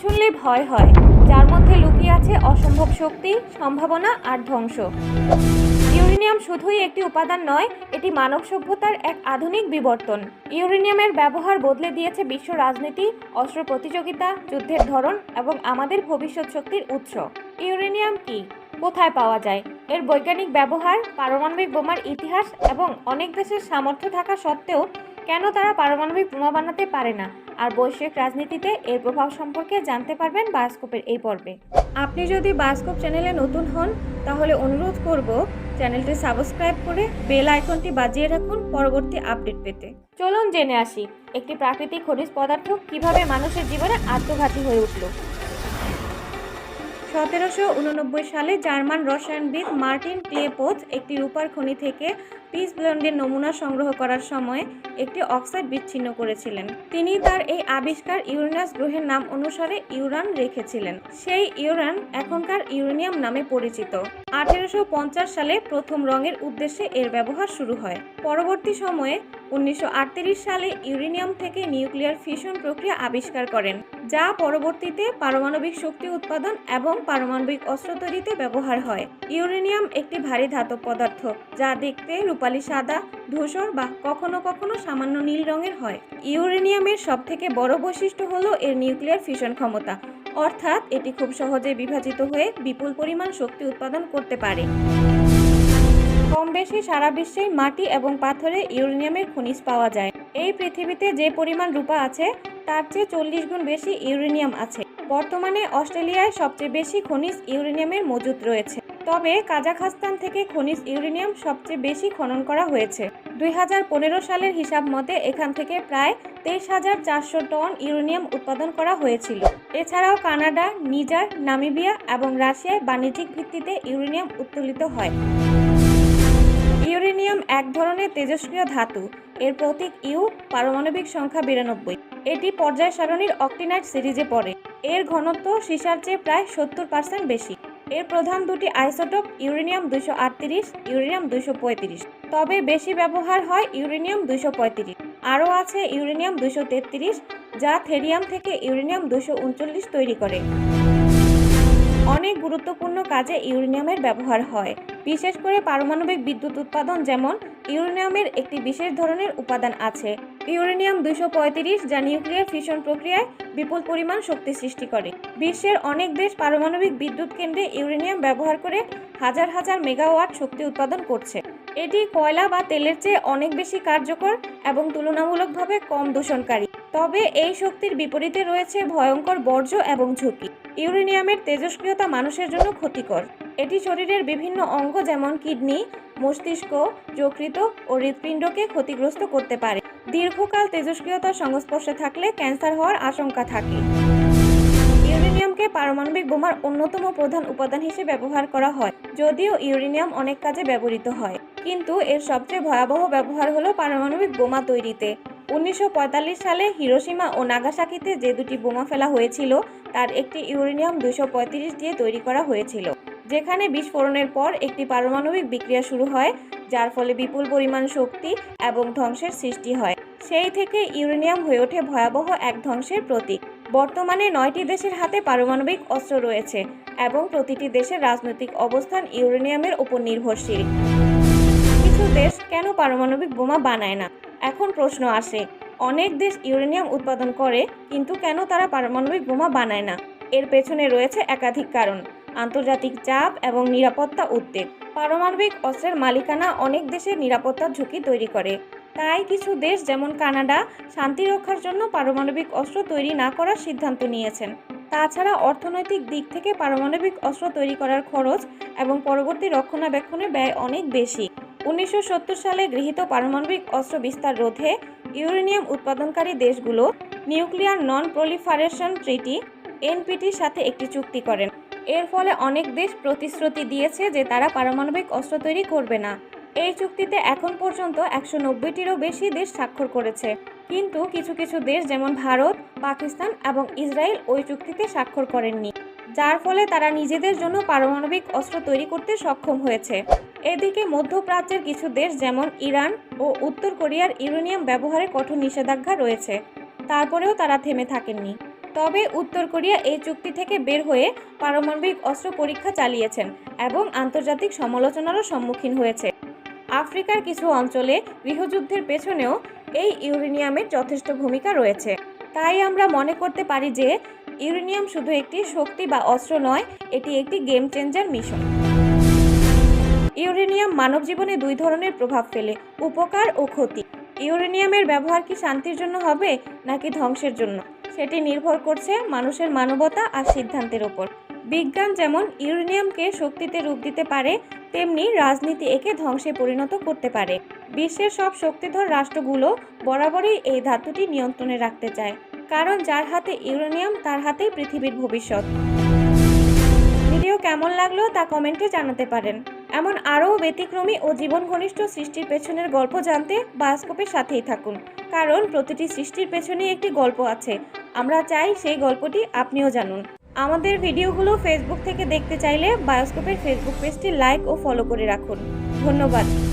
শুনলেই ভয় হয়। যার মধ্যে লুকিয়ে আছে অসম্ভব শক্তি, সম্ভাবনা আর ধ্বংস। ইউরেনিয়াম শুধুই একটি উপাদান নয়, এটি মানব সভ্যতার এক আধুনিক বিবর্তন। ইউরেনিয়ামের ব্যবহার বদলে দিয়েছে বিশ্ব রাজনীতি, অস্ত্র প্রতিযোগিতা, যুদ্ধের ধরন এবং আমাদের ভবিষ্যৎ শক্তির উৎস। ইউরেনিয়াম কি? কোথায় পাওয়া যায়? এর বৈজ্ঞানিক ব্যবহার, পারমাণবিক বোমার ইতিহাস এবং অনেক দেশের সামর্থ্য থাকা সত্ত্বেও কেন তারা পারমাণবিক বোমা বানাতে পারে না? আর বৈশ্বিক রাজনীতিতে এর প্রভাব সম্পর্কে জানতে পারবেন বায়োস্কোপের এই পর্বে। আপনি যদি বায়োস্কোপ চ্যানেলে নতুন হন, তাহলে অনুরোধ করব চ্যানেলটি সাবস্ক্রাইব করে বেল আইকনটি বাজিয়ে রাখুন পরবর্তী আপডেট পেতে। চলুন জেনে আসি, একটি প্রাকৃতিক খনিজ পদার্থ কীভাবে মানুষের জীবনে আত্মঘাতী হয়ে উঠল? সতেরোশো উননব্বই সালে জার্মান রসায়নবিদ মার্টিন ক্লেপোথ একটি রূপার খনি থেকে পিস ব্লন্ডের নমুনা সংগ্রহ করার সময় একটি অক্সাইড বিচ্ছিন্ন করেছিলেন। তিনি তার এই আবিষ্কার ইউরেনাস গ্রহের নাম অনুসারে ইউরান রেখেছিলেন। সেই ইউরান এখনকার ইউরেনিয়াম নামে পরিচিত। আঠেরোশো পঞ্চাশ সালে প্রথম রঙের উদ্দেশ্যে এর ব্যবহার শুরু হয়। পরবর্তী সময়ে উনিশশো আটত্রিশ সালে ইউরেনিয়াম থেকে নিউক্লিয়ার ফিশন প্রক্রিয়া আবিষ্কার করেন, যা পরবর্তীতে পারমাণবিক শক্তি উৎপাদন এবং পারমাণবিক অস্ত্র তৈরিতে ব্যবহার হয়। ইউরেনিয়াম একটি ভারী ধাতব পদার্থ, যা দেখতে রূপালি সাদা, ধূসর বা কখনো কখনো সামান্য নীল রঙের হয়। ইউরেনিয়ামের সবথেকে বড় বৈশিষ্ট্য হলো এর নিউক্লিয়ার ফিশন ক্ষমতা, অর্থাৎ এটি খুব সহজে বিভাজিত হয়ে বিপুল পরিমাণ শক্তি উৎপাদন করতে পারে। কম বেশি সারা বিশ্বেই মাটি এবং পাথরে ইউরেনিয়ামের খনিজ পাওয়া যায়। এই পৃথিবীতে যে পরিমাণ রূপা আছে, তার চেয়ে চল্লিশ গুণ বেশি ইউরেনিয়াম আছে। বর্তমানে অস্ট্রেলিয়ায় সবচেয়ে বেশি খনিজ ইউরেনিয়ামের মজুদ রয়েছে। তবে কাজাখস্তান থেকে খনিজ ইউরেনিয়াম সবচেয়ে বেশি খনন করা হয়েছে। দুই হাজার পনেরো সালের হিসাব মতে এখান থেকে প্রায় তেইশ হাজার চারশো টন ইউরেনিয়াম উৎপাদন করা হয়েছিল। এছাড়াও কানাডা, নিজার, নামিবিয়া এবং রাশিয়ায় বাণিজ্যিক ভিত্তিতে ইউরেনিয়াম উত্তোলিত হয়। ইউরেনিয়াম এক ধরনের তেজস্ক্রিয় ধাতু। এর প্রতীক ইউ, পারমাণবিক সংখ্যা বিরানব্বই। এটি পর্যায় সারণীর অক্টিনাইট সিরিজে পড়ে। এর ঘনত্ব সিসার চেয়ে প্রায় সত্তর পার্সেন্ট বেশি। এর প্রধান দুটি আইসোটোপ, ইউরেনিয়াম দুইশো আটত্রিশ, ইউরেনিয়াম দুইশো পঁয়ত্রিশ। তবে বেশি ব্যবহার হয় ইউরেনিয়াম দুইশো পঁয়ত্রিশ। আরও আছে ইউরেনিয়াম দুইশো তেত্রিশ, যা থেরিয়াম থেকে ইউরেনিয়াম দুইশো উনচল্লিশ তৈরি করে। অনেক গুরুত্বপূর্ণ কাজে ইউরেনিয়ামের ব্যবহার হয়। বিশেষ করে পারমাণবিক বিদ্যুৎ উৎপাদন যেমন ইউরেনিয়ামের একটি বিশেষ ধরনের উপাদান আছে। ইউরেনিয়াম পঁয়ত্রিশ যা নিউক্লিয়ার ফিশন প্রক্রিয়ায় বিপুল পরিমাণ শক্তি সৃষ্টি করে। বিশ্বের অনেক দেশ পারমাণবিক বিদ্যুৎ কেন্দ্রে ইউরেনিয়াম ব্যবহার করে হাজার হাজার মেগাওয়াট শক্তি উৎপাদন করছে। এটি কয়লা বা তেলের চেয়ে অনেক বেশি কার্যকর এবং তুলনামূলকভাবে কম দূষণকারী। তবে এই শক্তির বিপরীতে রয়েছে ভয়ঙ্কর বর্জ্য এবং ঝুঁকি। ইউরেনিয়ামের তেজস্ক্রিয়তা মানুষের জন্য ক্ষতিকর। এটি শরীরের বিভিন্ন অঙ্গ যেমন কিডনি, মস্তিষ্ক যকৃত ও হৃৎপিণ্ডকে ক্ষতিগ্রস্ত করতে পারে। দীর্ঘকাল তেজস্ক্রিয়তার সংস্পর্শে থাকলে ক্যান্সার হওয়ার আশঙ্কা থাকে। ইউরেনিয়ামকে পারমাণবিক বোমার অন্যতম প্রধান উপাদান হিসেবে ব্যবহার করা হয়, যদিও ইউরেনিয়াম অনেক কাজে ব্যবহৃত হয়। কিন্তু এর সবচেয়ে ভয়াবহ ব্যবহার হলো পারমাণবিক বোমা তৈরিতে। উনিশশো পঁয়তাল্লিশ সালে হিরোসীমা ও নাগাসাকিতে যে দুটি বোমা ফেলা হয়েছিল, তার একটি ইউরেনিয়াম দুশো দিয়ে তৈরি করা হয়েছিল, যেখানে বিস্ফোরণের পর একটি পারমাণবিক বিক্রিয়া শুরু হয়, যার ফলে বিপুল পরিমাণ শক্তি এবং ধ্বংসের সৃষ্টি হয়। সেই থেকে ইউরেনিয়াম হয়ে ওঠে ভয়াবহ এক ধ্বংসের প্রতীক। বর্তমানে নয়টি দেশের হাতে পারমাণবিক অস্ত্র রয়েছে এবং প্রতিটি দেশের রাজনৈতিক অবস্থান ইউরেনিয়ামের উপর নির্ভরশীল। কিছু দেশ কেন পারমাণবিক বোমা বানায় না? এখন প্রশ্ন আসে, অনেক দেশ ইউরেনিয়াম উৎপাদন করে, কিন্তু কেন তারা পারমাণবিক বোমা বানায় না? এর পেছনে রয়েছে একাধিক কারণ, আন্তর্জাতিক চাপ এবং নিরাপত্তা উদ্বেগ। পারমাণবিক অস্ত্রের মালিকানা অনেক দেশের নিরাপত্তার ঝুঁকি তৈরি করে। তাই কিছু দেশ যেমন কানাডা, শান্তি রক্ষার জন্য পারমাণবিক অস্ত্র তৈরি না করার সিদ্ধান্ত নিয়েছেন। তাছাড়া অর্থনৈতিক দিক থেকে পারমাণবিক অস্ত্র তৈরি করার খরচ এবং পরবর্তী রক্ষণাবেক্ষণের ব্যয় অনেক বেশি। উনিশশো সত্তর সালে গৃহীত পারমাণবিক অস্ত্র বিস্তার রোধে ইউরেনিয়াম উৎপাদনকারী দেশগুলো নিউক্লিয়ার নন প্রলিফারেশন ট্রিটি এনপিটির সাথে একটি চুক্তি করেন। এর ফলে অনেক দেশ প্রতিশ্রুতি দিয়েছে যে তারা পারমাণবিক অস্ত্র তৈরি করবে না। এই চুক্তিতে এখন পর্যন্ত একশো নব্বইটিরও বেশি দেশ স্বাক্ষর করেছে। কিন্তু কিছু কিছু দেশ যেমন ভারত, পাকিস্তান এবং ইসরায়েল ওই চুক্তিতে স্বাক্ষর করেননি, যার ফলে তারা নিজেদের জন্য পারমাণবিক অস্ত্র তৈরি করতে সক্ষম হয়েছে। এদিকে মধ্যপ্রাচ্যের কিছু দেশ যেমন ইরান ও উত্তর কোরিয়ার ইউরেনিয়াম ব্যবহারে কঠোর নিষেধাজ্ঞা রয়েছে। তারপরেও তারা থেমে থাকেননি। তবে উত্তর কোরিয়া এই চুক্তি থেকে বের হয়ে পারমাণবিক অস্ত্র পরীক্ষা চালিয়েছেন এবং আন্তর্জাতিক সমালোচনারও সম্মুখীন হয়েছে। আফ্রিকার কিছু অঞ্চলে গৃহযুদ্ধের পেছনেও এই ইউরেনিয়ামের যথেষ্ট ভূমিকা রয়েছে। তাই আমরা মনে করতে পারি যে ইউরেনিয়াম শুধু একটি শক্তি বা অস্ত্র নয়, এটি একটি গেম চেঞ্জার মিশন ইউরেনিয়াম মানব জীবনে দুই ধরনের প্রভাব ফেলে, উপকার ও ক্ষতি। ইউরেনিয়ামের ব্যবহার কি শান্তির জন্য হবে, নাকি ধ্বংসের জন্য? সেটি নির্ভর করছে মানুষের মানবতা আর সিদ্ধান্তের ওপর। বিজ্ঞান যেমন ইউরেনিয়ামকে শক্তিতে রূপ দিতে পারে, তেমনি রাজনীতি একে ধ্বংসে পরিণত করতে পারে। বিশ্বের সব শক্তিধর রাষ্ট্রগুলো বরাবরই এই ধাতুটি নিয়ন্ত্রণে রাখতে চায়, কারণ যার হাতে ইউরেনিয়াম, তার হাতেই পৃথিবীর ভবিষ্যৎ। ভিডিও কেমন লাগল তা কমেন্টে জানাতে পারেন। এমন আরও ব্যতিক্রমী ও জীবন ঘনিষ্ঠ সৃষ্টির পেছনের গল্প জানতে বায়োস্কোপের সাথেই থাকুন। কারণ প্রতিটি সৃষ্টির পেছনে একটি গল্প আছে। আমরা চাই সেই গল্পটি আপনিও জানুন। আমাদের ভিডিওগুলো ফেসবুক থেকে দেখতে চাইলে বায়োস্কোপের ফেসবুক পেজটি লাইক ও ফলো করে রাখুন। ধন্যবাদ।